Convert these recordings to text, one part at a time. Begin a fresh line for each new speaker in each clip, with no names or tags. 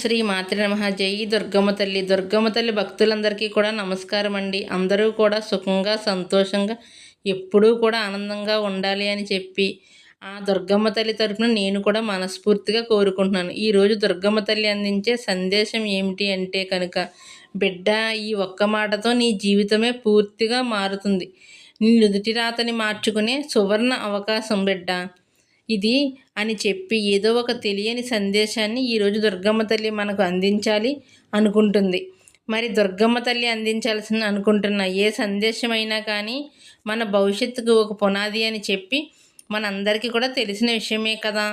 శ్రీ మాతృ నమ. జై దుర్గమ్మ తల్లి. దుర్గమ్మ తల్లి భక్తులందరికీ కూడా నమస్కారం అండి. అందరూ కూడా సుఖంగా సంతోషంగా ఎప్పుడూ కూడా ఆనందంగా ఉండాలి అని చెప్పి ఆ దుర్గమ్మ తల్లి తరపున నేను కూడా మనస్ఫూర్తిగా కోరుకుంటున్నాను. ఈరోజు దుర్గమ్మ తల్లి అందించే సందేశం ఏమిటి అంటే కనుక బిడ్డ ఈ ఒక్క మాటతో నీ జీవితమే పూర్తిగా మారుతుంది. నీ నుదుటి రాతని మార్చుకునే సువర్ణ అవకాశం బిడ్డ. ఇది అని చెప్పి ఏదో ఒక తెలియని సందేశాన్ని ఈరోజు దుర్గమ్మ తల్లి మనకు అందించాలి అనుకుంటుంది. మరి దుర్గమ్మ తల్లి అందించాల్సిన అనుకుంటున్న ఏ సందేశమైనా కానీ మన భవిష్యత్తుకు ఒక పునాది అని చెప్పి మనందరికీ కూడా తెలిసిన విషయమే కదా.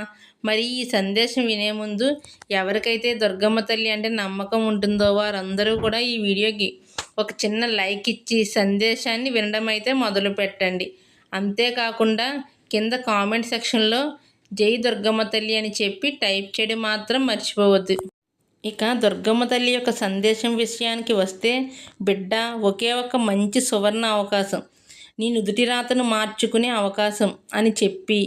మరి ఈ సందేశం వినే ముందు ఎవరికైతే దుర్గమ్మ తల్లి అంటే నమ్మకం ఉంటుందో వారందరూ కూడా ఈ వీడియోకి ఒక చిన్న లైక్ ఇచ్చి సందేశాన్ని వినడం అయితే మొదలు పెట్టండి అంతేకాకుండా కింద కామెంట్ సెక్షన్లో జై దుర్గమ్మ తల్లి అని చెప్పి టైప్ చేయడం మాత్రం మర్చిపోవద్దు. ఇక దుర్గమ్మ తల్లి యొక్క సందేశం విషయానికి వస్తే బిడ్డ ఒకే ఒక మంచి సువర్ణ అవకాశం. నీ నుదుటి రాతను మార్చుకునే అవకాశం అని చెప్పి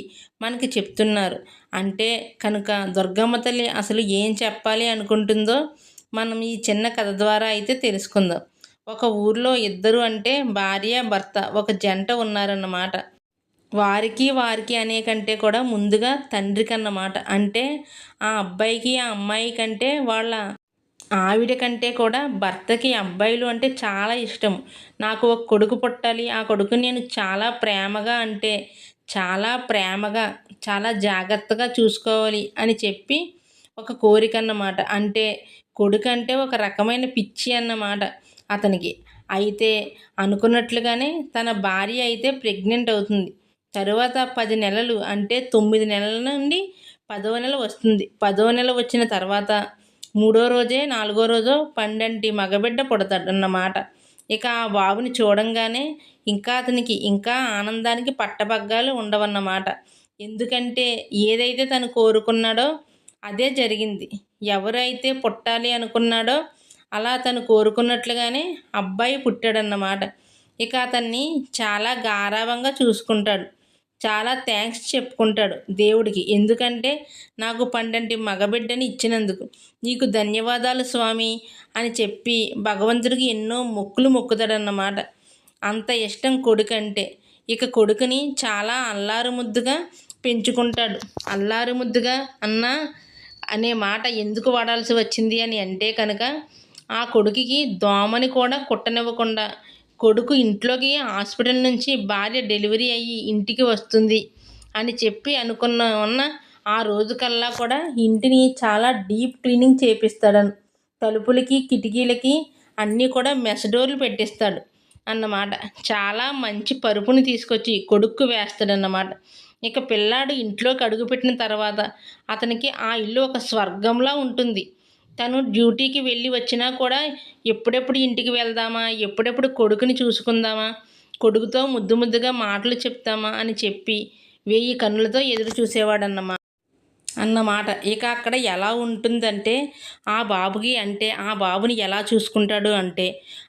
మనకి చెప్తున్నారు. అంటే కనుక దుర్గమ్మ తల్లి అసలు ఏం చెప్పాలి అనుకుంటుందో మనం ఈ చిన్న కథ ద్వారా అయితే తెలుసుకుందాం. ఒక ఊర్లో ఇద్దరు అంటే భార్య భర్త ఒక జంట ఉన్నారన్నమాట. వారికి వారికి అనే కంటే కూడా ముందుగా తండ్రికి అన్నమాట అంటే ఆ అబ్బాయికి ఆ అమ్మాయి కంటే వాళ్ళ ఆవిడ కంటే కూడా భర్తకి అబ్బాయిలు అంటే చాలా ఇష్టం. నాకు ఒక కొడుకు పుట్టాలి. ఆ కొడుకు నేను చాలా ప్రేమగా అంటే చాలా ప్రేమగా చాలా జాగ్రత్తగా చూసుకోవాలి అని చెప్పి ఒక కోరిక అన్నమాట. అంటే కొడుకు అంటే ఒక రకమైన పిచ్చి అన్నమాట అతనికి. అయితే అనుకున్నట్లుగానే తన భార్య అయితే ప్రెగ్నెంట్ అవుతుంది. తరువాత పది నెలలు అంటే తొమ్మిది నెలల నుండి పదవ నెల వస్తుంది. పదవ నెల వచ్చిన తర్వాత మూడో రోజే నాలుగో రోజో పండంటి మగబిడ్డ పుడతాడన్నమాట. ఇక ఆ బాబుని చూడంగానే ఇంకా అతనికి ఇంకా ఆనందానికి పట్టబగ్గాలు ఉండవన్నమాట. ఎందుకంటే ఏదైతే తను కోరుకున్నాడో అదే జరిగింది. ఎవరైతే పుట్టాలి అనుకున్నాడో అలా తను కోరుకున్నట్లుగానే అబ్బాయి పుట్టాడన్నమాట. ఇక అతన్ని చాలా గారాభంగా చూసుకుంటాడు. చాలా థ్యాంక్స్ చెప్పుకుంటాడు దేవుడికి. ఎందుకంటే నాకు పండంటి మగబిడ్డని ఇచ్చినందుకు. నీకు ధన్యవాదాలు స్వామి అని చెప్పి భగవంతుడికి ఎన్నో మొక్కులు మొక్కుతాడన్నమాట. అంత ఇష్టం కొడుకంటే. ఇక కొడుకుని చాలా అల్లారు ముద్దుగా పెంచుకుంటాడు. అల్లారు ముద్దుగా అన్న అనే మాట ఎందుకు వాడాల్సి వచ్చింది అని అంటే కనుక ఆ కొడుకుకి దోమని కూడా కుట్టనివ్వకుండా కొడుకు ఇంట్లోకి హాస్పిటల్ నుంచి భార్య డెలివరీ అయ్యి ఇంటికి వస్తుంది అని చెప్పి అనుకున్న ఉన్న ఆ రోజుకల్లా కూడా ఇంటిని చాలా డీప్ క్లీనింగ్ చేపిస్తాడు. తలుపులకి కిటికీలకి అన్నీ కూడా మెసడోర్లు పెట్టిస్తాడు అన్నమాట. చాలా మంచి పరుపుని తీసుకొచ్చి కొడుక్కు వేస్తాడన్నమాట. ఇక పిల్లాడు ఇంట్లోకి అడుగుపెట్టిన తర్వాత అతనికి ఆ ఇల్లు ఒక స్వర్గంలా ఉంటుంది. తను డ్యూటీకి వెళ్ళి వచ్చినా కూడా ఎప్పుడెప్పుడు ఇంటికి వెళ్దామా ఎప్పుడెప్పుడు కొడుకుని చూసుకుందామా కొడుకుతో ముద్దు ముద్దుగా మాటలు చెప్తామా అని చెప్పి వెయ్యి కన్నులతో ఎదురు చూసేవాడన్నమా అన్నమాట ఇక అక్కడ ఎలా ఉంటుందంటే ఆ బాబుకి అంటే ఆ బాబుని ఎలా చూసుకుంటాడు అంటే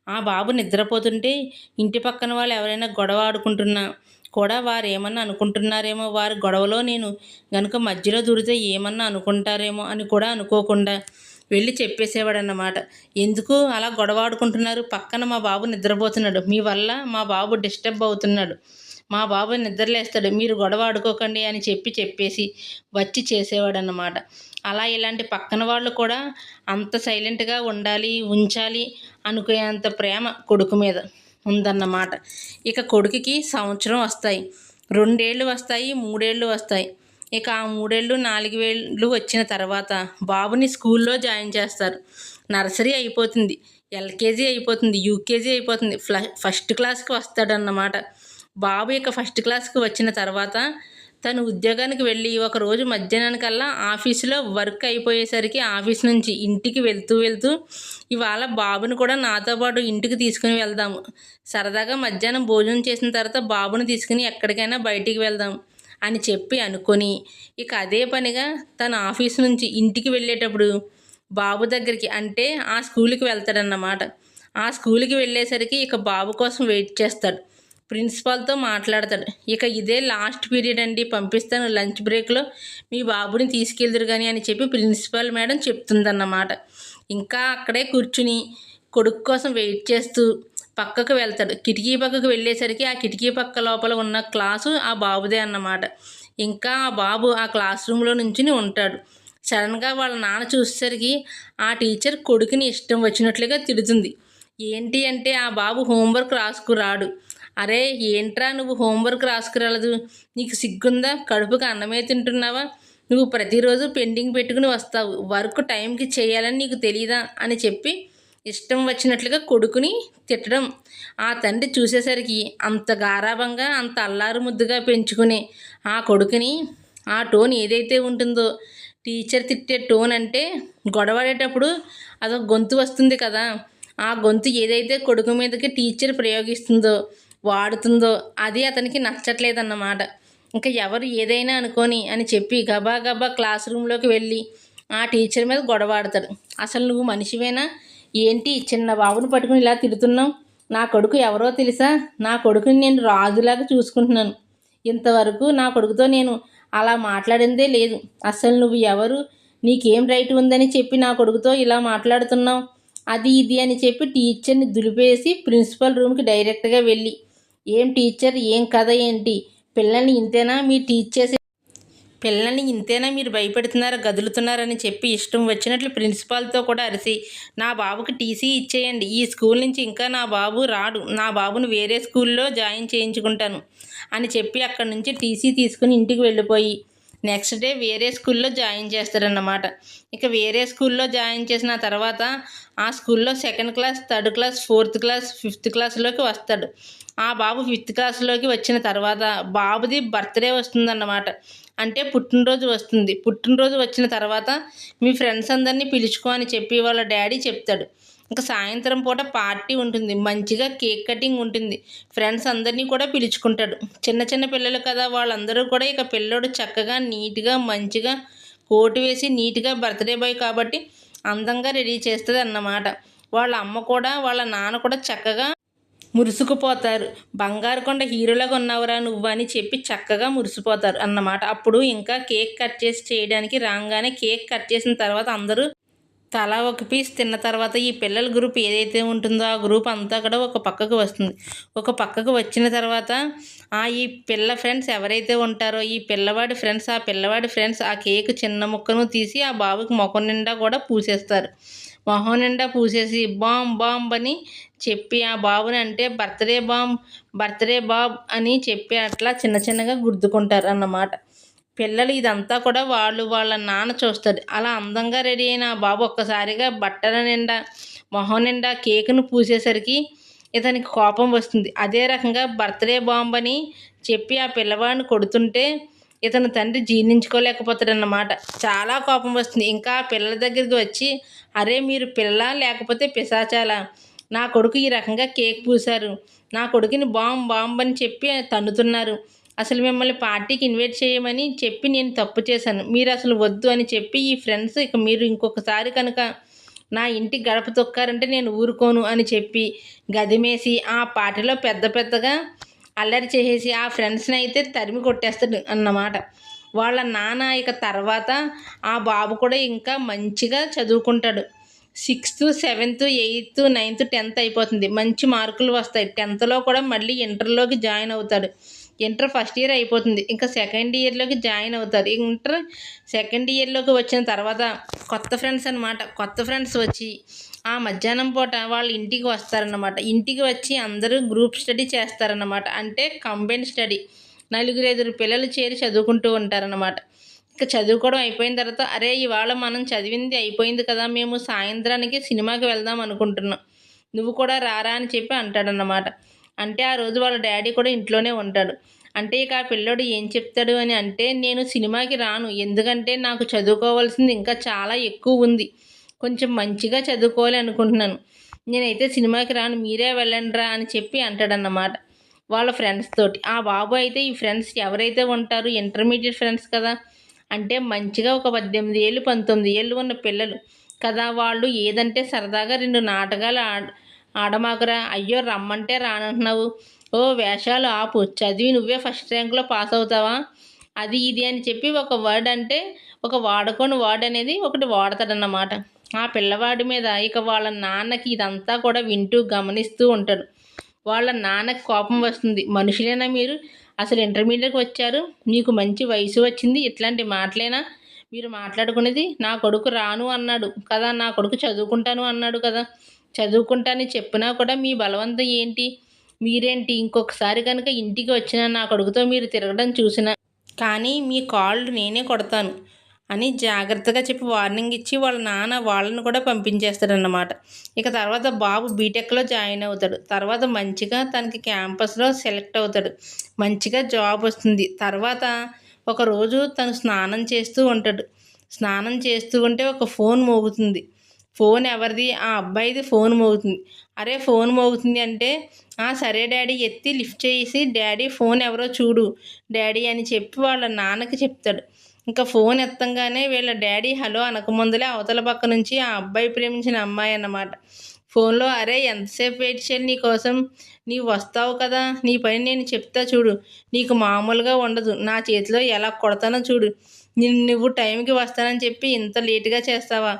ఆ బాబు నిద్రపోతుంటే ఇంటి పక్కన వాళ్ళు ఎవరైనా గొడవ ఆడుకుంటున్నా కూడా వారు ఏమన్నా అనుకుంటున్నారేమో వారి గొడవలో నేను గనుక మధ్యలో దూరితే ఏమన్నా అనుకుంటారేమో అని కూడా అనుకోకుండా వెళ్ళి చెప్పేసేవాడన్నమాట. ఎందుకు అలా గొడవ ఆడుకుంటున్నారు పక్కన మా బాబు నిద్రపోతున్నాడు. మీ వల్ల మా బాబు డిస్టర్బ్ అవుతున్నాడు. మా బాబు నిద్రలేస్తాడు. మీరు గొడవ ఆడుకోకండి అని చెప్పి చెప్పేసి వచ్చి చేసేవాడన్నమాట. అలా ఇలాంటి పక్కన వాళ్ళు కూడా అంత సైలెంట్గా ఉండాలి ఉంచాలి అనుకునేంత ప్రేమ కొడుకు మీద ఉందన్నమాట. ఇక కొడుకుకి సంవత్సరం వస్తాయి. రెండేళ్ళు వస్తాయి మూడేళ్ళు వస్తాయి. ఇక ఆ మూడేళ్ళు నాలుగు వేళ్ళు వచ్చిన తర్వాత బాబుని స్కూల్లో జాయిన్ చేస్తారు. నర్సరీ అయిపోతుంది. ఎల్కేజీ అయిపోతుంది. యూకేజీ అయిపోతుంది. ఫ్ల ఫస్ట్ క్లాస్కి వస్తాడన్నమాట. బాబు ఇక ఫస్ట్ క్లాస్కి వచ్చిన తర్వాత తను ఉద్యోగానికి వెళ్ళి ఒకరోజు మధ్యాహ్నానికల్లా ఆఫీసులో వర్క్ అయిపోయేసరికి ఆఫీస్ నుంచి ఇంటికి వెళ్తూ వెళ్తూ ఇవాళ బాబుని కూడా నాతో పాటు ఇంటికి తీసుకుని వెళ్దాము. సరదాగా మధ్యాహ్నం భోజనం చేసిన తర్వాత బాబుని తీసుకుని ఎక్కడికైనా బయటికి వెళ్దాం. అని చెప్పి అనుకొని ఇక అదే పనిగా తన ఆఫీస్ నుంచి ఇంటికి వెళ్ళేటప్పుడు బాబు దగ్గరికి అంటే ఆ స్కూల్కి వెళ్తాడన్నమాట. ఆ స్కూల్కి వెళ్ళేసరికి ఇక బాబు కోసం వెయిట్ చేస్తాడు. ప్రిన్సిపాల్తో మాట్లాడతాడు. ఇక ఇదే లాస్ట్ పీరియడ్ అండి పంపిస్తాను లంచ్ బ్రేక్లో. మీ బాబుని తీసుకెళ్దురు కానీ అని చెప్పి ప్రిన్సిపాల్ మేడం చెప్తుందన్నమాట. ఇంకా అక్కడే కూర్చుని కొడుకు కోసం వెయిట్ చేస్తూ పక్కకు వెళ్తాడు. కిటికీ పక్కకు వెళ్ళేసరికి ఆ కిటికీ పక్క లోపల ఉన్న క్లాసు ఆ బాబుదే అన్నమాట. ఇంకా ఆ బాబు ఆ క్లాస్ రూమ్లో నుంచి ఉంటాడు. సడన్గా వాళ్ళ నాన్న చూసేసరికి ఆ టీచర్ కొడుకుని ఇష్టం వచ్చినట్లుగా తిడుతుంది. ఏంటి అంటే ఆ బాబు హోంవర్క్ రాసుకురాడు అరే ఏంట్రా నువ్వు హోంవర్క్ రాసుకురాలదు నీకు సిగ్గుందా? కడుపుకి అన్నమే తింటున్నావా? నువ్వు ప్రతిరోజు పెండింగ్ పెట్టుకుని వస్తావు. వర్క్ టైంకి చేయాలని నీకు తెలియదా అని చెప్పి ఇష్టం వచ్చినట్లుగా కొడుకుని తిట్టడం. ఆ తండ్రి చూసేసరికి అంత గారాభంగా అంత అల్లారు ముద్దుగా పెంచుకుని ఆ కొడుకుని ఆ టోన్ ఏదైతే ఉంటుందో టీచర్ తిట్టే టోన్ అంటే గొడవడేటప్పుడు అదొక గొంతు వస్తుంది కదా. ఆ గొంతు ఏదైతే కొడుకు మీదకి టీచర్ ప్రయోగిస్తుందో వాడుతుందో అది అతనికి నచ్చట్లేదన్నమాట. ఇంకా ఎవరు ఏదైనా అనుకోని అని చెప్పి గబా గబా క్లాస్ రూమ్లోకి వెళ్ళి ఆ టీచర్ మీద గొడవాడతాడు అసలు నువ్వు మనిషివేనా? ఏంటి చిన్న బాబుని పట్టుకుని ఇలా తిడుతున్నావు? నా కొడుకు ఎవరో తెలుసా? నా కొడుకుని నేను రాజులాగా చూసుకుంటున్నాను. ఇంతవరకు నా కొడుకుతో నేను అలా మాట్లాడిందే లేదు. అసలు నువ్వు ఎవరు? నీకేం రైట్ ఉందని చెప్పి నా కొడుకుతో ఇలా మాట్లాడుతున్నావు? అది ఇది అని చెప్పి టీచర్ని దులిపేసి ప్రిన్సిపల్ రూమ్కి డైరెక్ట్గా వెళ్ళి ఏం టీచర్? ఏం కథ? ఏంటి? పిల్లల్ని ఇంతేనా? మీ టీచర్స్ పిల్లల్ని ఇంతేనా మీరు భయపెడుతున్నారు గదులుతున్నారని చెప్పి ఇష్టం వచ్చినట్లు ప్రిన్సిపాల్తో కూడా అరిసి నా బాబుకి టీసీ ఇచ్చేయండి ఈ స్కూల్ నుంచి ఇంకా నా బాబు రాడు నా బాబును వేరే స్కూల్లో జాయిన్ చేయించుకుంటాను అని చెప్పి అక్కడి నుంచి టీసీ తీసుకుని ఇంటికి వెళ్ళిపోయి నెక్స్ట్ డే వేరే స్కూల్లో జాయిన్ చేస్తారన్నమాట. ఇక వేరే స్కూల్లో జాయిన్ చేసిన తర్వాత ఆ స్కూల్లో second class third class fourth class fifth క్లాస్లోకి వస్తాడు. ఆ బాబు ఫిఫ్త్ క్లాస్లోకి వచ్చిన తర్వాత బాబుది బర్త్డే వస్తుందన్నమాట. అంటే పుట్టినరోజు వస్తుంది. పుట్టినరోజు వచ్చిన తర్వాత మీ ఫ్రెండ్స్ అందరినీ పిలుచుకో అని చెప్పి వాళ్ళ డాడీ చెప్తాడు. ఇంకా సాయంత్రం పూట పార్టీ ఉంటుంది. మంచిగా కేక్ కటింగ్ ఉంటుంది. ఫ్రెండ్స్ అందరినీ కూడా పిలుచుకుంటాడు. చిన్న చిన్న పిల్లలు కదా వాళ్ళందరూ కూడా ఇక పిల్లోడు చక్కగా నీట్గా మంచిగా కోటు వేసి నీట్గా బర్త్డే బాయ్ కాబట్టి అందంగా రెడీ చేస్తుంది అన్నమాట వాళ్ళ అమ్మ కూడా వాళ్ళ నాన్న కూడా చక్కగా మురుసుకుపోతారు. బంగారు కొండ హీరోలాగా ఉన్నావురా నువ్వు అని చెప్పి చక్కగా మురిసిపోతారు అన్నమాట. అప్పుడు ఇంకా కేక్ కట్ చేసి చేయడానికి రాగానే కేక్ కట్ చేసిన తర్వాత అందరూ తలా ఒక పీస్ తిన్న తర్వాత ఈ పిల్లల గ్రూప్ ఏదైతే ఉంటుందో ఆ గ్రూప్ అంతా కూడా ఒక పక్కకు వస్తుంది. ఒక పక్కకు వచ్చిన తర్వాత ఆ ఈ పిల్ల ఫ్రెండ్స్ ఎవరైతే ఉంటారో ఈ పిల్లవాడి ఫ్రెండ్స్ ఆ పిల్లవాడి ఫ్రెండ్స్ ఆ కేక్ చిన్న ముక్కను తీసి ఆ బాబుకి ముఖం నిండా కూడా పూసేస్తారు. మొహం నిండా పూసేసి బామ్ బాంబ్ అని చెప్పి ఆ బాబుని అంటే బర్త్డే బాంబ్ బర్త్డే బాబ్ అని చెప్పి అట్లా చిన్న చిన్నగా గుర్తుకుంటారు అన్నమాట పిల్లలు ఇదంతా కూడా వాళ్ళు వాళ్ళ నాన్న చూస్తారు. అలా అందంగా రెడీ అయిన ఆ బాబు ఒక్కసారిగా బట్టల నిండా మొహం నిండా కేకును పూసేసరికి ఇతనికి కోపం వస్తుంది. అదే రకంగా బర్త్డే బాంబ్ అని చెప్పి ఆ పిల్లవాడిని కొడుతుంటే ఇతను తండ్రి జీర్ణించుకోలేకపోతాడన్నమాట. చాలా కోపం వస్తుంది. ఇంకా పిల్లల దగ్గరికి వచ్చి అరే మీరు పిల్ల లేకపోతే పిశాచాల? నా కొడుకు ఈ రకంగా కేక్ పూశారు. నా కొడుకుని బాంబ్ బాంబ్ అని చెప్పి తన్నుతున్నారు. అసలు మిమ్మల్ని పార్టీకి ఇన్వైట్ చేయమని చెప్పి నేను తప్పు చేశాను. మీరు అసలు వద్దు అని చెప్పి ఈ ఫ్రెండ్స్ ఇక మీరు ఇంకొకసారి కనుక నా ఇంటి గడప తొక్కారంటే నేను ఊరుకోను అని చెప్పి గదిమేసి ఆ పార్టీలో పెద్ద పెద్దగా అల్లరి చేసేసి ఆ ఫ్రెండ్స్ని అయితే తరిమి కొట్టేస్తాడు అన్నమాట. వాళ్ళ నాన్న ఇక తర్వాత ఆ బాబు కూడా ఇంకా మంచిగా చదువుకుంటాడు. Sixth seventh eighth ninth tenth అయిపోతుంది. మంచి మార్కులు వస్తాయి. టెన్త్లో కూడా మళ్ళీ ఇంటర్లోకి జాయిన్ అవుతాడు. ఇంటర్ ఫస్ట్ ఇయర్ అయిపోతుంది. ఇంకా సెకండ్ ఇయర్లోకి జాయిన్ అవుతారు ఇంటర్ సెకండ్ ఇయర్లోకి వచ్చిన తర్వాత కొత్త ఫ్రెండ్స్ అనమాట కొత్త ఫ్రెండ్స్ వచ్చి ఆ మధ్యాహ్నం పూట వాళ్ళ ఇంటికి వస్తారన్నమాట. ఇంటికి వచ్చి అందరూ గ్రూప్ స్టడీ చేస్తారన్నమాట. అంటే కంబైన్ స్టడీ. నలుగురు ఐదుగురు పిల్లలు చేరి చదువుకుంటూ ఉంటారన్నమాట. ఇక చదువుకోవడం అయిపోయిన తర్వాత అరే ఇవాళ మనం చదివింది అయిపోయింది కదా మేము సాయంత్రానికి సినిమాకి వెళ్దాం అనుకుంటున్నాం. నువ్వు కూడా రారా అని చెప్పి అంటాడన్నమాట. అంటే ఆ రోజు వాళ్ళ డాడీ కూడా ఇంట్లోనే ఉంటాడు. అంటే ఇక ఆ పిల్లోడు ఏం చెప్తాడు అని అంటే నేను సినిమాకి రాను. ఎందుకంటే నాకు చదువుకోవాల్సింది ఇంకా చాలా ఎక్కువ ఉంది. కొంచెం మంచిగా చదువుకోవాలి అనుకుంటున్నాను. నేనైతే సినిమాకి రాను మీరే వెళ్ళండిరా అని చెప్పి అంటాడన్నమాట వాళ్ళ ఫ్రెండ్స్ తోటి. ఆ బాబు అయితే ఈ ఫ్రెండ్స్ ఎవరైతే ఉంటారో ఇంటర్మీడియట్ ఫ్రెండ్స్ కదా అంటే మంచిగా ఒక పద్దెనిమిది ఏళ్ళు పంతొమ్మిది ఏళ్ళు ఉన్న పిల్లలు కదా వాళ్ళు. ఏదంటే సరదాగా రెండు నాటకాలు ఆడ ఆడమాకురా. అయ్యో రమ్మంటే రానంటున్నావు. ఓ వేషాలు ఆపు. చదివి నువ్వే ఫస్ట్ ర్యాంక్లో పాస్ అవుతావా? అది ఇది అని చెప్పి ఒక వర్డ్ అంటే ఒక వాడుకొని వర్డ్ అనేది ఒకటి వాడతాడన్నమాట. ఆ పిల్లవాడి మీద ఇక వాళ్ళ నాన్నకి ఇదంతా కూడా వింటూ గమనిస్తూ ఉంటాడు వాళ్ళ నాన్నకి కోపం వస్తుంది. మనుషులేనా మీరు? అసలు ఇంటర్మీడియట్కి వచ్చారు? మీకు మంచి వయసు వచ్చింది. ఇట్లాంటి మాటలేనా? మీరు మాట్లాడుకునేది నా కొడుకు రాను అన్నాడు కదా. నా కొడుకు చదువుకుంటాను అన్నాడు కదా. చదువుకుంటానని చెప్పినా కూడా మీ బలవంతం ఏంటి? మీరేంటి? ఇంకొకసారి కనుక ఇంటికి వచ్చిన నా కొడుకుతో మీరు తిరగడం చూసిన కానీ మీ కాళ్ళు నేనే కొడతాను. అని జాగ్రత్తగా చెప్పి వార్నింగ్ ఇచ్చి వాళ్ళ నాన్న వాళ్ళని కూడా పంపించేస్తాడన్నమాట. ఇక తర్వాత బాబు బీటెక్లో జాయిన్ అవుతాడు. తర్వాత మంచిగా తనకి క్యాంపస్లో సెలెక్ట్ అవుతాడు. మంచిగా జాబ్ వస్తుంది. తర్వాత ఒకరోజు తను స్నానం చేస్తూ ఉంటాడు. స్నానం చేస్తూ ఉంటే ఒక ఫోన్ మోగుతుంది. ఫోన్ ఎవరిది? ఆ అబ్బాయిది ఫోన్ మోగుతుంది. అరే ఫోన్ మోగుతుంది అంటే ఆ సరే డాడీ ఎత్తి లిఫ్ట్ చేసి డాడీ ఫోన్ ఎవరో చూడు. డాడీ అని చెప్పి వాళ్ళ నాన్నకి చెప్తాడు. ఇంకా ఫోన్ ఎత్తంగానే వీళ్ళ డాడీ హలో అనకముందులే అవతల పక్క నుంచి ఆ అబ్బాయి ప్రేమించిన అమ్మాయి అన్నమాట. ఫోన్లో అరే ఎంతసేపు వెయిట్ చేయాలి నీ కోసం? నీవు వస్తావు కదా? నీ పని నేను చెప్తా చూడు. నీకు మామూలుగా ఉండదు. నా చేతిలో ఎలా కొడతానో చూడు. నేను నువ్వు టైంకి వస్తానని చెప్పి ఇంత లేటుగా చేస్తావా?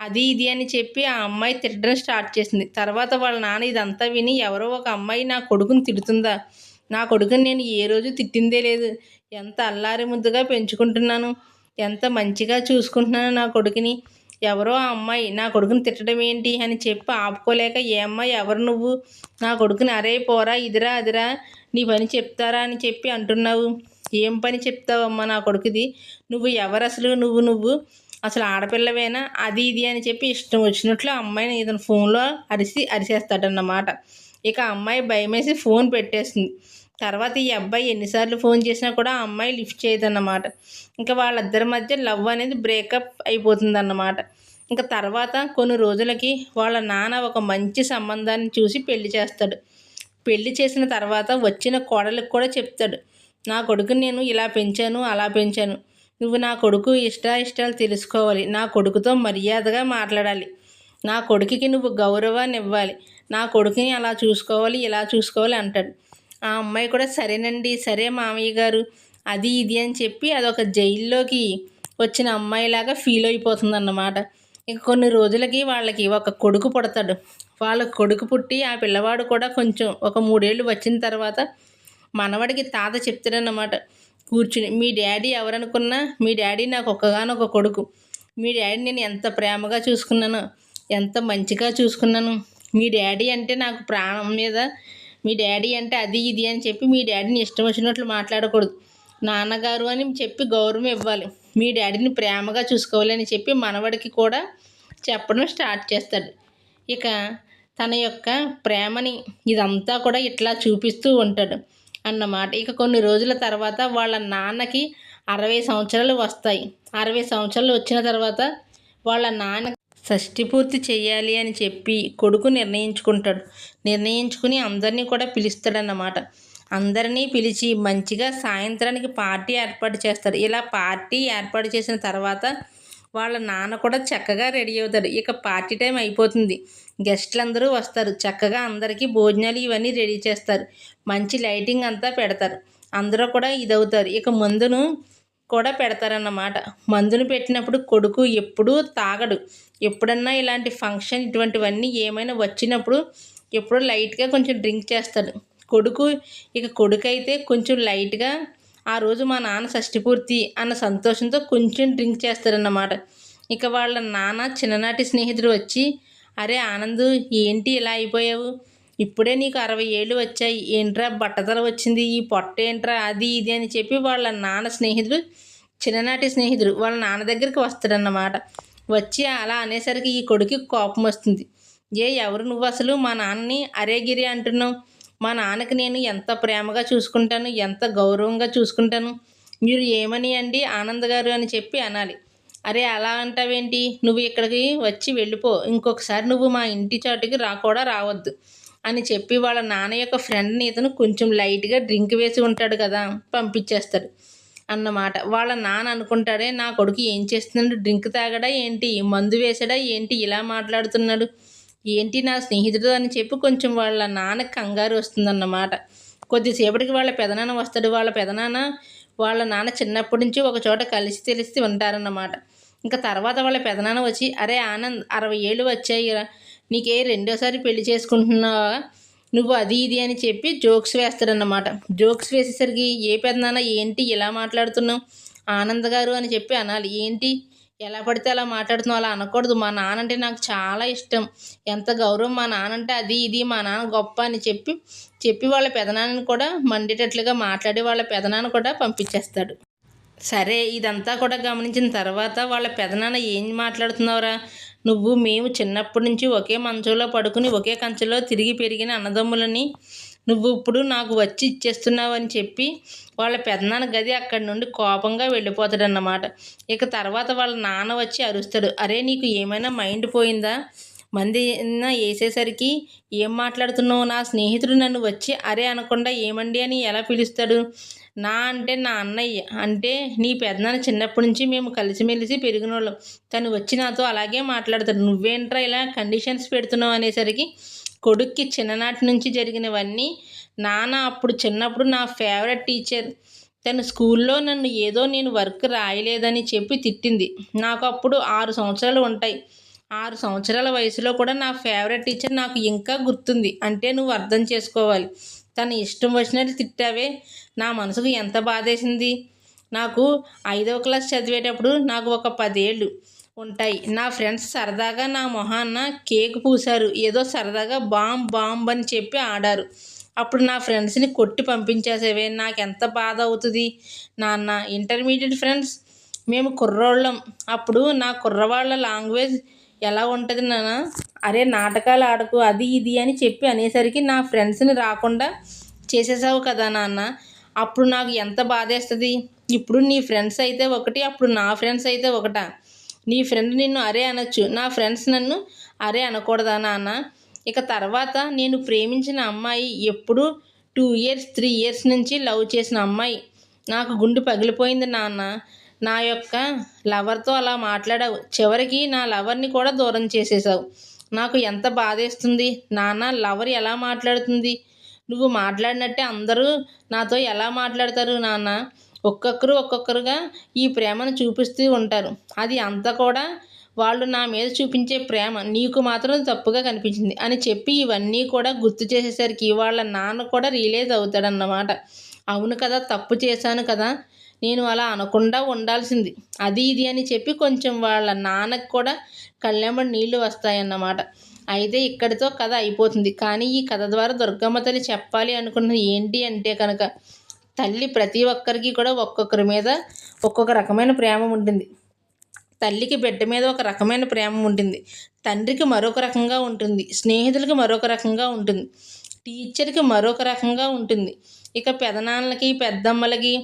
అది ఇది అని చెప్పి ఆ అమ్మాయి తిట్టడం స్టార్ట్ చేసింది. తర్వాత వాళ్ళ నాన్న ఇదంతా విని ఎవరో ఒక అమ్మాయి నా కొడుకుని తిడుతుందా? నా కొడుకుని నేను ఏ రోజు తిట్టిందే లేదు. ఎంత అల్లారి ముద్దుగా పెంచుకుంటున్నాను. ఎంత మంచిగా చూసుకుంటున్నాను నా కొడుకుని. ఎవరో ఆ అమ్మాయి నా కొడుకుని తిట్టడం ఏంటి అని చెప్పి ఆపుకోలేక ఏ అమ్మాయి? ఎవరు నువ్వు? నా కొడుకుని అరే పోరా ఇదిరా అదిరా నీ పని చెప్తారా? అని చెప్పి అంటున్నావు. ఏం పని చెప్తావమ్మా నా కొడుకుది? నువ్వు ఎవరు అసలు నువ్వు నువ్వు? అసలు ఆడపిల్లవేనా? అది ఇది అని చెప్పి ఇష్టం వచ్చినట్లు అమ్మాయిని ఇతను ఫోన్లో అరిసి అరిసేస్తాడన్నమాట. ఇక అమ్మాయి భయమేసి ఫోన్ పెట్టేస్తుంది తర్వాత ఈ అబ్బాయి ఎన్నిసార్లు ఫోన్ చేసినా కూడా ఆ అమ్మాయి లిఫ్ట్ చేయదన్నమాట. ఇంకా వాళ్ళిద్దరి మధ్య లవ్ అనేది బ్రేకప్ అయిపోతుందన్నమాట. ఇంకా తర్వాత కొన్ని రోజులకి వాళ్ళ నాన్న ఒక మంచి సంబంధాన్ని చూసి పెళ్ళి చేస్తాడు. పెళ్ళి చేసిన తర్వాత వచ్చిన కోడలకు కూడా చెప్తాడు. నా కొడుకుని నేను ఇలా పెంచాను అలా పెంచాను. నువ్వు నా కొడుకు ఇష్ట ఇష్టాలు తెలుసుకోవాలి. నా కొడుకుతో మర్యాదగా మాట్లాడాలి. నా కొడుకుకి నువ్వు గౌరవాన్ని ఇవ్వాలి. నా కొడుకుని అలా చూసుకోవాలి ఇలా చూసుకోవాలి అంటాడు. ఆ అమ్మాయి కూడా సరేనండి సరే మామయ్య గారు అది ఇది అని చెప్పి అదొక జైల్లోకి వచ్చిన అమ్మాయిలాగా ఫీల్ అయిపోతుంది అన్నమాట ఇక కొన్ని రోజులకి వాళ్ళకి ఒక కొడుకు పుడతాడు. వాళ్ళ కొడుకు పుట్టి ఆ పిల్లవాడు కూడా కొంచెం ఒక మూడేళ్ళు వచ్చిన తర్వాత మనవడికి తాత చెప్తాడన్నమాట. కూర్చుని మీ డాడీ ఎవరనుకున్నా మీ డాడీ నాకు ఒక్కగానొక కొడుకు. మీ డాడీ నేను ఎంత ప్రేమగా చూసుకున్నాను ఎంత మంచిగా చూసుకున్నాను. మీ డాడీ అంటే నాకు ప్రాణం మీద మీ డాడీ అంటే అది ఇది అని చెప్పి మీ డాడీని ఇష్టం వచ్చినట్లు మాట్లాడకూడదు. నాన్నగారు అని చెప్పి గౌరవం ఇవ్వాలి. మీ డాడీని ప్రేమగా చూసుకోవాలి అని చెప్పి మనవడికి కూడా చెప్పడం స్టార్ట్ చేస్తాడు. ఇక తన యొక్క ప్రేమని ఇదంతా కూడా ఇట్లా చూపిస్తూ ఉంటాడు అన్నమాట. ఇక కొన్ని రోజుల తర్వాత వాళ్ళ నాన్నకి అరవై సంవత్సరాలు వస్తాయి. అరవై సంవత్సరాలు వచ్చిన తర్వాత వాళ్ళ నాన్న షష్ఠి పూర్తి చేయాలి అని చెప్పి కొడుకు నిర్ణయించుకుంటాడు. నిర్ణయించుకుని అందరినీ కూడా పిలుస్తాడన్నమాట. అందరినీ పిలిచి మంచిగా సాయంత్రానికి పార్టీ ఏర్పాటు చేస్తారు. ఇలా పార్టీ ఏర్పాటు చేసిన తర్వాత వాళ్ళ నాన్న కూడా చక్కగా రెడీ అవుతాడు. ఇక పార్టీ టైం అయిపోతుంది. గెస్ట్లు అందరూ వస్తారు. చక్కగా అందరికీ భోజనాలు ఇవన్నీ రెడీ చేస్తారు. మంచి లైటింగ్ అంతా పెడతారు. అందరూ కూడా ఇదవుతారు. ఇక ముందును కూడా పెడతారన్నమాట. మందును పెట్టినప్పుడు కొడుకు ఎప్పుడూ తాగడు. ఎప్పుడన్నా ఇలాంటి ఫంక్షన్ ఇటువంటివన్నీ ఏమైనా వచ్చినప్పుడు ఎప్పుడూ లైట్గా కొంచెం డ్రింక్ చేస్తాడు. కొడుకు ఇక కొడుకు అయితే కొంచెం లైట్గా ఆ రోజు మా నాన్న షష్టి పూర్తి అన్న సంతోషంతో కొంచెం డ్రింక్ చేస్తారన్నమాట ఇక వాళ్ళ నాన్న చిన్ననాటి స్నేహితుడు వచ్చి అరే ఆనందు ఏంటి ఇలా అయిపోయావు? ఇప్పుడే నీకు అరవై ఏళ్ళు వచ్చాయి. ఏంట్రా బట్టతల వచ్చింది? ఈ పొట్ట ఏంట్రా? అది ఇది అని చెప్పి వాళ్ళ నాన్న స్నేహితుడు చిన్ననాటి స్నేహితుడు వాళ్ళ నాన్న దగ్గరికి వస్తాడన్నమాట. వచ్చి అలా అనేసరికి ఈ కొడుకు కోపం వస్తుంది. ఏ ఎవరు నువ్వు అసలు? మా నాన్నని అరేగిరి అంటున్నావు. మా నాన్నకి నేను ఎంత ప్రేమగా చూసుకుంటాను ఎంత గౌరవంగా చూసుకుంటాను. మీరు ఏమని అండి ఆనంద్ గారు అని చెప్పి అనాలి. అరే అలా అంటావేంటి? నువ్వు ఇక్కడికి వచ్చి వెళ్ళిపో. ఇంకొకసారి నువ్వు మా ఇంటి చాటుకి రాకూడా రావద్దు. అని చెప్పి వాళ్ళ నాన్న యొక్క ఫ్రెండ్ని ఇతను కొంచెం లైట్గా డ్రింక్ వేసి ఉంటాడు కదా పంపించేస్తాడు అన్నమాట. వాళ్ళ నాన్న అనుకుంటాడే నా కొడుకు ఏం చేస్తున్నాడు? డ్రింక్ తాగడా ఏంటి? మందు వేసాడా ఏంటి? ఇలా మాట్లాడుతున్నాడు. ఏంటి నా స్నేహితుడు అని చెప్పి కొంచెం వాళ్ళ నాన్న కంగారు వస్తుందన్నమాట. కొద్దిసేపటికి వాళ్ళ పెదనాన్న వస్తాడు. వాళ్ళ పెదనాన్న వాళ్ళ నాన్న చిన్నప్పటి నుంచి ఒక చోట కలిసి తెలిసి ఉంటారన్నమాట. ఇంకా తర్వాత వాళ్ళ పెదనాన్న వచ్చి అరే ఆనంద్ అరవై ఏళ్ళు వచ్చాయి నీకే రెండోసారి పెళ్ళి చేసుకుంటున్నావా? నువ్వు అది ఇది అని చెప్పి జోక్స్ వేస్తాడన్నమాట. జోక్స్ వేసేసరికి ఏ పెదనాన్న ఏంటి ఇలా మాట్లాడుతున్నావు? ఆనంద్ గారు అని చెప్పి అనాలి. ఏంటి? ఎలా పడితే అలా మాట్లాడుతున్నావు? అలా అనకూడదు. మా నాన్న అంటే నాకు చాలా ఇష్టం. ఎంత గౌరవం మా నాన్న అంటే అది ఇది మా నాన్న గొప్ప అని చెప్పి చెప్పి వాళ్ళ పెదనాన్నని కూడా మండేటట్లుగా మాట్లాడి వాళ్ళ పెదనాన్న కూడా పంపించేస్తాడు. సరే ఇదంతా కూడా గమనించిన తర్వాత వాళ్ళ పెదనాన్న ఏం మాట్లాడుతున్నావురా? నువ్వు మేము చిన్నప్పటి నుంచి ఒకే మంచంలో పడుకుని ఒకే కంచెలో తిరిగి పెరిగిన అన్నదమ్ములని నువ్వు ఇప్పుడు నాకు వచ్చి ఇచ్చేస్తున్నావు అని చెప్పి వాళ్ళ పెదనాన్న గది అక్కడి నుండి కోపంగా వెళ్ళిపోతాడన్నమాట. ఇక తర్వాత వాళ్ళ నాన్న వచ్చి అరుస్తాడు అరే నీకు ఏమైనా మైండ్ పోయిందా? మంది వేసేసరికి ఏం మాట్లాడుతున్నావు? నా స్నేహితుడు నన్ను వచ్చి అరే అనకుండా ఏమండి అని ఎలా పిలుస్తాడు? నా అంటే నా అన్నయ్య. అంటే నీ పెద్దనాన్న చిన్నప్పటి నుంచి మేము కలిసిమెలిసి పెరిగినోళ్ళం. తను వచ్చి నాతో అలాగే మాట్లాడతాడు. నువ్వేంట్రా ఇలా కండిషన్స్ పెడుతున్నావు అనేసరికి కొడుక్కి చిన్ననాటి నుంచి జరిగినవన్నీ నాన్న అప్పుడు చిన్నప్పుడు నా ఫేవరెట్ టీచర్ తను స్కూల్లో నన్ను ఏదో నేను వర్క్ రాయలేదని చెప్పి తిట్టింది. నాకు అప్పుడు ఆరు సంవత్సరాలు ఉంటాయి. ఆరు సంవత్సరాల వయసులో కూడా నా ఫేవరెట్ టీచర్ నాకు ఇంకా గుర్తుంది. అంటే నువ్వు అర్థం చేసుకోవాలి. తన ఇష్టం వచ్చినట్టు తిట్టావే? నా మనసుకు ఎంత బాధేసింది? నాకు ఐదవ క్లాస్ చదివేటప్పుడు నాకు ఒక పదేళ్ళు ఉంటాయి. నా ఫ్రెండ్స్ సరదాగా నా మొహాన్న కేక్ పూశారు. ఏదో సరదాగా బాంబ్ బాంబ్ అని చెప్పి ఆడారు. అప్పుడు నా ఫ్రెండ్స్ని కొట్టి పంపించేసేవే? నాకు ఎంత బాధ అవుతుంది? నాన్న ఇంటర్మీడియట్ ఫ్రెండ్స్ మేము కుర్రోళ్ళం. అప్పుడు నా కుర్రవాళ్ళ లాంగ్వేజ్ ఎలా ఉంటుంది నాన్న అరే నాటకాలు ఆడకు అది ఇది అని చెప్పి అనేసరికి నా ఫ్రెండ్స్ని రాకుండా చేసేసావు కదా నాన్న. అప్పుడు నాకు ఎంత బాధేస్తుంది? ఇప్పుడు నీ ఫ్రెండ్స్ అయితే ఒకటి అప్పుడు నా ఫ్రెండ్స్ అయితే ఒకట? నీ ఫ్రెండ్ నిన్ను అరే అనొచ్చు నా ఫ్రెండ్స్ నన్ను అరే అనకూడదా నాన్న? ఇక తర్వాత నేను ప్రేమించిన అమ్మాయి ఎప్పుడు టూ ఇయర్స్ త్రీ ఇయర్స్ నుంచి లవ్ చేసిన అమ్మాయి. నాకు గుండు పగిలిపోయింది నాన్న. నా యొక్క లవర్తో అలా మాట్లాడావు. చివరికి నా లవర్ని కూడా దూరం చేసేసావు. నాకు ఎంత బాధేస్తుంది? నాన్న లవర్ ఎలా మాట్లాడుతుంది? నువ్వు మాట్లాడినట్టే అందరూ నాతో ఎలా మాట్లాడతారు నాన్న? ఒక్కొక్కరు ఒక్కొక్కరుగా ఈ ప్రేమను చూపిస్తూ ఉంటారు. అది అంతా కూడా వాళ్ళు నా మీద చూపించే ప్రేమ నీకు మాత్రం తప్పుగా కనిపించింది అని చెప్పి ఇవన్నీ కూడా గుర్తు చేసేసరికి వాళ్ళ నాన్న కూడా రియలైజ్ అవుతాడన్నమాట. అవును కదా తప్పు చేశాను కదా. నేను అలా అనకుండా ఉండాల్సింది. అది ఇది అని చెప్పి కొంచెం వాళ్ళ నాన్నకు కూడా కళ్ళెంబడి నీళ్ళు వస్తాయన్నమాట. అయితే ఇక్కడితో కథ అయిపోతుంది. కానీ ఈ కథ ద్వారా దుర్గమ్మ తల్లి చెప్పాలి అనుకున్నది ఏంటి అంటే కనుక తల్లి ప్రతి ఒక్కరికి కూడా ఒక్కొక్కరి మీద ఒక్కొక్క రకమైన ప్రేమ ఉంటుంది. తల్లికి బిడ్డ మీద ఒక రకమైన ప్రేమ ఉంటుంది. తండ్రికి మరొక రకంగా ఉంటుంది. స్నేహితులకి మరొక రకంగా ఉంటుంది. టీచర్కి మరొక రకంగా ఉంటుంది. ఇక పెదనాన్నలకి పెద్దమ్మలకి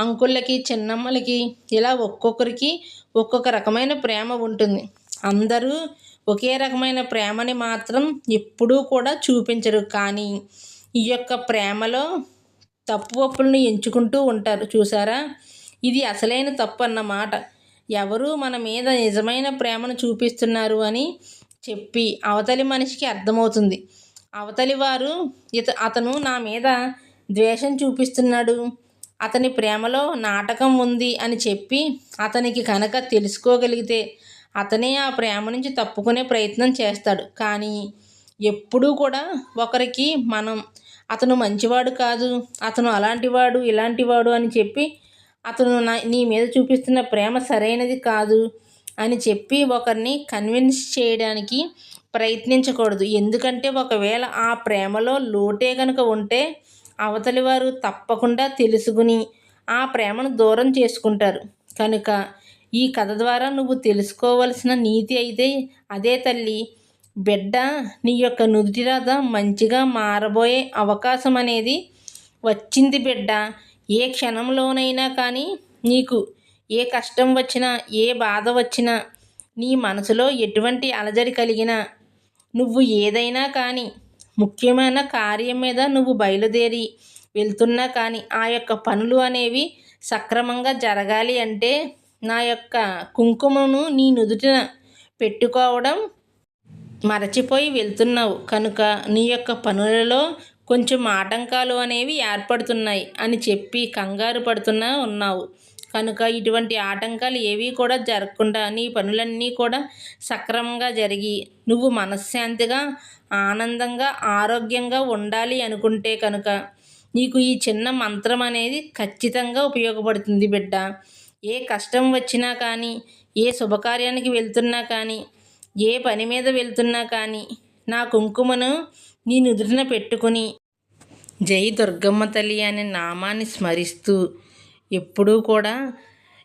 అంకుళ్ళకి చిన్నమ్మలకి ఇలా ఒక్కొక్కరికి ఒక్కొక్క రకమైన ప్రేమ ఉంటుంది. అందరూ ఒకే రకమైన ప్రేమని మాత్రం ఎప్పుడూ కూడా చూపించరు. కానీ ఈ యొక్క ప్రేమలో తప్పు ఒప్పులను ఎంచుకుంటూ ఉంటారు. చూసారా? ఇది అసలైన తప్పు అన్నమాట ఎవరు మన మీద నిజమైన ప్రేమను చూపిస్తున్నారు అని చెప్పి అవతలి మనిషికి అర్థమవుతుంది. అవతలి వారు ఇత అతను నా మీద ద్వేషం చూపిస్తున్నాడు. అతని ప్రేమలో నాటకం ఉంది అని చెప్పి అతనికి కనుక తెలుసుకోగలిగితే అతనే ఆ ప్రేమ నుంచి తప్పుకునే ప్రయత్నం చేస్తాడు. కానీ ఎప్పుడూ కూడా ఒకరికి మనం అతను మంచివాడు కాదు అతను అలాంటివాడు ఇలాంటివాడు అని చెప్పి అతను నా నీ మీద చూపిస్తున్న ప్రేమ సరైనది కాదు అని చెప్పి ఒకరిని కన్విన్స్ చేయడానికి ప్రయత్నించకూడదు. ఎందుకంటే ఒకవేళ ఆ ప్రేమలో లోటే కనుక ఉంటే అవతలి వారు తప్పకుండా తెలుసుకుని ఆ ప్రేమను దూరం చేసుకుంటారు. కనుక ఈ కథ ద్వారా నువ్వు తెలుసుకోవలసిన నీతి అయితే అదే తల్లి. బిడ్డ నీ యొక్క నుదిటిరాత మంచిగా మారబోయే అవకాశం అనేది వచ్చింది బిడ్డ. ఏ క్షణంలోనైనా కానీ నీకు ఏ కష్టం వచ్చినా ఏ బాధ వచ్చినా నీ మనసులో ఎటువంటి అలజడి కలిగినా నువ్వు ఏదైనా కానీ ముఖ్యమైన కార్యం మీద నువ్వు బయలుదేరి వెళ్తున్నా కానీ ఆ యొక్క పనులు అనేవి సక్రమంగా జరగాలి అంటే నా యొక్క కుంకుమను నీ నుదుటిన పెట్టుకోవడం మరచిపోయి వెళ్తున్నావు. కనుక నీ యొక్క పనులలో కొంచెం ఆటంకాలు అనేవి ఏర్పడుతున్నాయి అని చెప్పి కంగారు పడుతున్నా ఉన్నావు. కనుక ఇటువంటి ఆటంకాలు ఏవి కూడా జరగకుండా నీ పనులన్నీ కూడా సక్రమంగా జరిగి నువ్వు మనశ్శాంతిగా ఆనందంగా ఆరోగ్యంగా ఉండాలి అనుకుంటే కనుక నీకు ఈ చిన్న మంత్రం అనేది ఖచ్చితంగా ఉపయోగపడుతుంది బిడ్డ. ఏ కష్టం వచ్చినా కానీ ఏ శుభకార్యానికి వెళ్తున్నా కానీ ఏ పని మీద వెళ్తున్నా కానీ నా కుంకుమను నీ నుదుటిన పెట్టుకుని జై దుర్గమ్మ తల్లి అనే నామాన్ని స్మరిస్తూ ఎప్పుడూ కూడా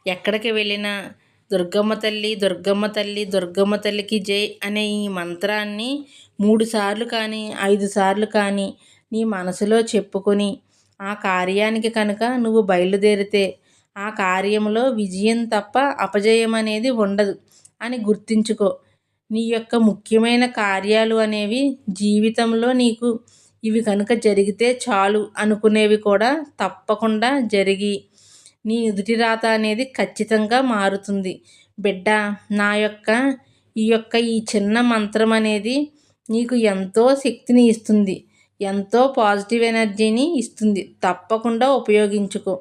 ఎక్కడికి వెళ్ళినా దుర్గమ్మ తల్లి దుర్గమ్మ తల్లి దుర్గమ్మ తల్లికి జై అనే ఈ మంత్రాన్ని మూడు సార్లు కానీ ఐదు సార్లు కానీ నీ మనసులో చెప్పుకొని ఆ కార్యానికి కనుక నువ్వు బయలుదేరితే ఆ కార్యంలో విజయం తప్ప అపజయం అనేది ఉండదు అని గుర్తించుకో. నీ యొక్క ముఖ్యమైన కార్యాలు అనేవి జీవితంలో నీకు ఇవి కనుక జరిగితే చాలు అనుకునేవి కూడా తప్పకుండా జరిగి నీ ఎదుటి రాత అనేది ఖచ్చితంగా మారుతుంది. బిడ్డ నా యొక్క ఈ యొక్క ఈ చిన్న మంత్రం అనేది నీకు ఎంతో శక్తిని ఇస్తుంది. ఎంతో పాజిటివ్ ఎనర్జీని ఇస్తుంది. తప్పకుండా ఉపయోగించుకో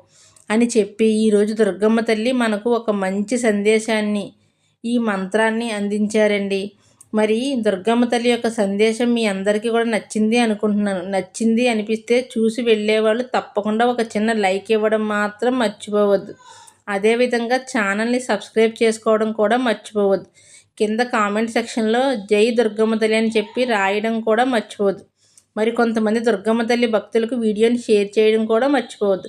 అని చెప్పి ఈరోజు దుర్గమ్మ తల్లి మనకు ఒక మంచి సందేశాన్ని ఈ మంత్రాన్ని అందించారండి. మరి దుర్గమ్మ తల్లి యొక్క సందేశం మీ అందరికీ కూడా నచ్చింది అనుకుంటున్నాను. నచ్చింది అనిపిస్తే చూసి వెళ్ళేవాళ్ళు తప్పకుండా ఒక చిన్న లైక్ ఇవ్వడం మాత్రం మర్చిపోవద్దు. అదేవిధంగా ఛానల్ని సబ్స్క్రైబ్ చేసుకోవడం కూడా మర్చిపోవద్దు. కింద కామెంట్ సెక్షన్లో జై దుర్గమ్మ తల్లి అని చెప్పి రాయడం కూడా మర్చిపోవద్దు. మరి కొంతమంది దుర్గమ్మ తల్లి భక్తులకు వీడియోని షేర్ చేయడం కూడా మర్చిపోవద్దు.